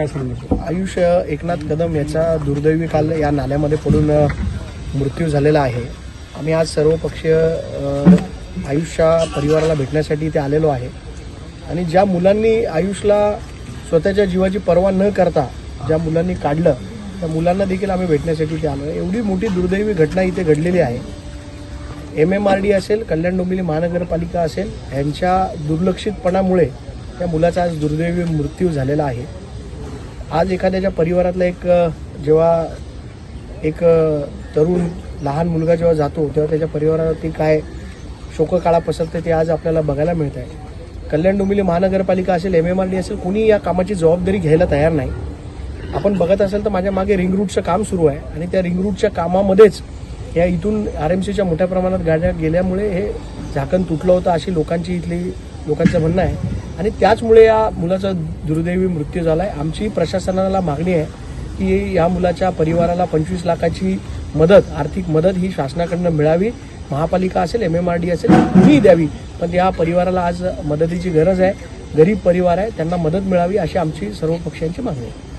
काय सांगणार आयुष एकनाथ कदम याचा दुर्दैवी काल या नाल्यामध्ये पडून मृत्यू झालेला आहे. आम्ही आज सर्व पक्षीय आयुषच्या परिवाराला भेटण्यासाठी इथे आलेलो आहे. आणि ज्या मुलांनी आयुषला स्वतःच्या जीवाची पर्वा न करता ज्या मुलांनी काढलं त्या मुलांना देखील आम्ही भेटण्यासाठी इथे आलो एवढी मोठी दुर्दैवी घटना इथे घडलेली आहे. एम एम आर डी असेल कल्याण डोंबिवली महानगरपालिका असेल यांच्या दुर्लक्षितपणामुळे त्या मुलाचा आज दुर्दैवी मृत्यू झालेला आहे. आज एखाद्याच्या परिवारातला एक जेव्हा एक तरुण लहान मुलगा जेव्हा जातो तेव्हा त्याच्या परिवारावरती काय शोककाळा पसरते ते आज आपल्याला बघायला मिळत आहे. कल्याण डोंबिवली महानगरपालिका असेल एम एम आर डी असेल कोणी या कामाची जबाबदारी घ्यायला तयार नाही. आपण बघत असेल तर माझ्या मागे रिंग रूटचं काम सुरू आहे आणि त्या रिंग रूटच्या कामामध्येच या इथून आर एम सीच्या मोठ्या प्रमाणात गाड्या गेल्यामुळे हे झाकण तुटलं होतं अशी लोकांची इथली लोकांचं म्हणणं आहे. आणि त्याचमुळे या मुलाचा दुर्दैवी मृत्यू झाला आहे आमची प्रशासनाला मागणी आहे की या मुलाच्या परिवाराला पंचवीस लाखाची मदत आर्थिक मदत ही शासनाकडनं मिळावी. महापालिका असेल एम एम आर डी असेल कुणीही द्यावी. पण या परिवाराला आज मदतीची गरज आहे. गरीब परिवार आहे त्यांना मदत मिळावी अशी आमची सर्व पक्षांची मागणी आहे.